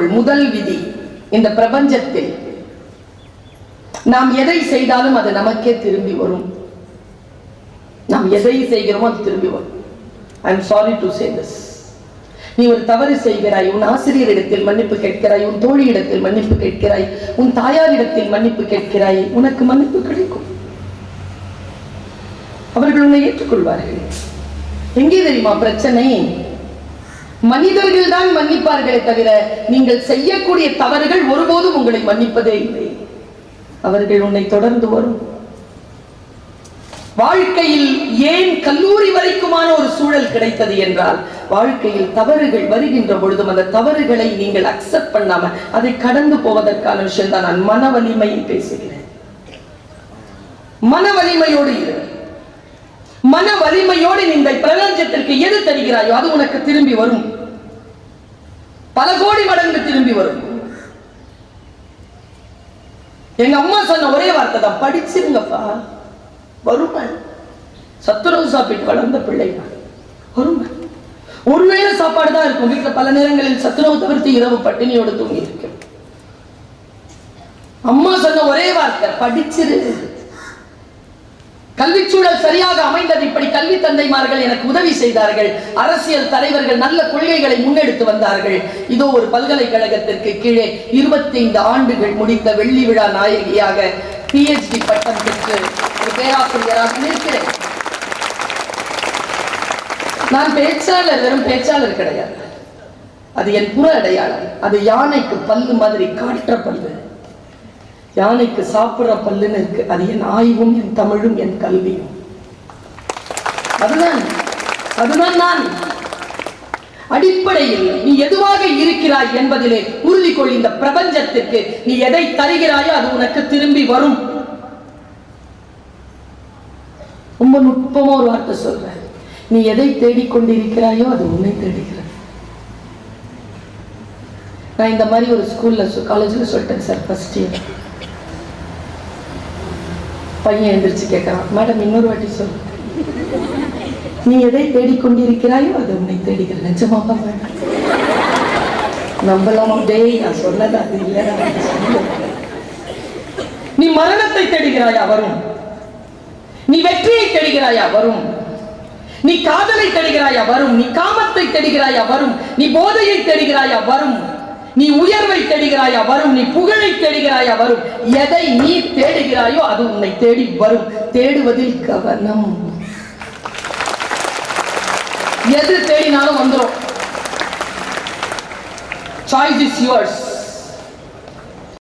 முதல் விதி இந்த பிரபஞ்சத்தில். நாம் எதை செய்தாலும் அது நமக்கே திரும்பி வரும். நாம் எதை செய்கிறோமோ அது திரும்பி வரும். I am sorry to say this நீ ஒரு தவறு செய்கிறாய் உன் ஆசிரியரிடத்தில் மன்னிப்பு கேட்கிறாய் உன் தோழியிடத்தில் மன்னிப்பு கேட்கிறாய் உன் தாயாரிடத்தில் மன்னிப்பு கேட்கிறாய் உனக்கு மன்னிப்பு கிடைக்கும். அவர்கள் உன்னை ஏற்றுக்கொள்வார்கள். எங்கே தெரியுமா பிரச்சனை? மனிதர்கள் தான் மன்னிப்பார்களே தவிர நீங்கள் செய்யக்கூடிய தவறுகள் ஒருபோதும் உங்களை மன்னிப்பதே இல்லை. அவர்கள் உன்னை தொடர்ந்து வரும். வாழ்க்கையில் ஏன் கல்லூரி வரைக்குமான ஒரு சூழல் கிடைத்தது என்றால் வாழ்க்கையில் தவறுகள் வருகின்ற பொழுதும் அந்த தவறுகளை நீங்கள் அக்செப்ட் பண்ணாம அதை கடந்து போவதற்கான விஷயம் தான் நான் மன வலிமையை பேசுகிறேன். மன வலிமையோடு இருக்கிறேன் மன வலிமையோடு இந்த பிரபஞ்சத்திற்கு எது தருகிறாயோ அது உனக்கு திரும்பி வரும். பல கோடி மடங்கு திரும்பி வரும். எங்க அம்மா சொன்ன ஒரே வார்த்தை தான் படிச்சிருங்கப்பா வறுமை. சத்துணவு சாப்பிட்டு வளர்ந்த பிள்ளை நான் வறுமை. ஒருவேளை சாப்பாடு தான் இருக்கும். வீட்டில் பல நேரங்களில் சத்துணவு தவிர்த்து இரவு பட்டினியோடு தூங்கி இருக்கு அம்மா சொன்ன ஒரே வார்த்தை படிச்சிரு. கல்விச்சூழல் சரியாக அமைந்தது. இப்படி கல்வி தந்தைமார்கள் எனக்கு உதவி செய்தார்கள். அரசியல் தலைவர்கள் நல்ல கொள்கைகளை முன்னெடுத்து வந்தார்கள். இதோ ஒரு பல்கலைக்கழகத்திற்கு கீழே இருபத்தி ஐந்து ஆண்டுகள் முடித்த வெள்ளி விழா நாயகியாக பிஹெச்டி பட்டம் பெற்று ஒரு பேராசிரியராக நிற்கிறேன் நான் பேச்சாளர் வெறும் பேச்சாளர் கிடையாது. அது என் புற அடையாளம். அது யானைக்கு பல்லு மாதிரி காற்ற பல்லு. யானைக்கு சாப்பிடுற பல்லுன்னு இருக்கு. அது என் ஆய்வும் என் தமிழும் என் கல்வியும். அதுதான் அதுதான் நான். அடிப்படையில் நீ எதுவாக இருக்கிறாய் என்பதிலே உறுதி கொள். இந்த பிரபஞ்சத்திற்கு நீ எதை தருகிறாயோ அது உனக்கு திரும்பி வரும். ரொம்ப நுட்பமா ஒரு வார்த்தை சொல்றேன். நீ எதை தேடிக்கொண்டிருக்கிறாயோ அது உன்னை தேடுகிறது. நான் இந்த மாதிரி ஒரு ஸ்கூல்ல காலேஜ்ல சொல்லிட்டேன் சார் ஃபர்ஸ்ட் இயர் பையன் எழுந்திரிச்சு கேட்கறான் மேடம் இன்னொரு வாட்டி சொல்லு. நீ எதை தேடிக்கொண்டிருக்கிறாயோ அது உன்னை தேடுகிறது. நிஜமாக மேடம்? நம்பலாமா டேய் நான் சொன்னது அது இல்லை நீ மரணத்தை தேடுகிறாயா வரும் நீ வெற்றியை தேடுகிறாயா வரும் நீ காதலை தேடுகிறாயா வரும் நீ காமத்தை தேடுகிறாயா வரும் நீ போதையை தேடுகிறாயா வரும் நீ உயர்வை தேடுகிறாயா வரும். நீ புகழை தேடுகிறாயா வரும். எதை நீ தேடுகிறாயோ அது உன்னை தேடி வரும். தேடுவதில் கவனம். எது தேடினாலும் வந்துடும் சாய்ஸ் இஸ் யுவர்ஸ்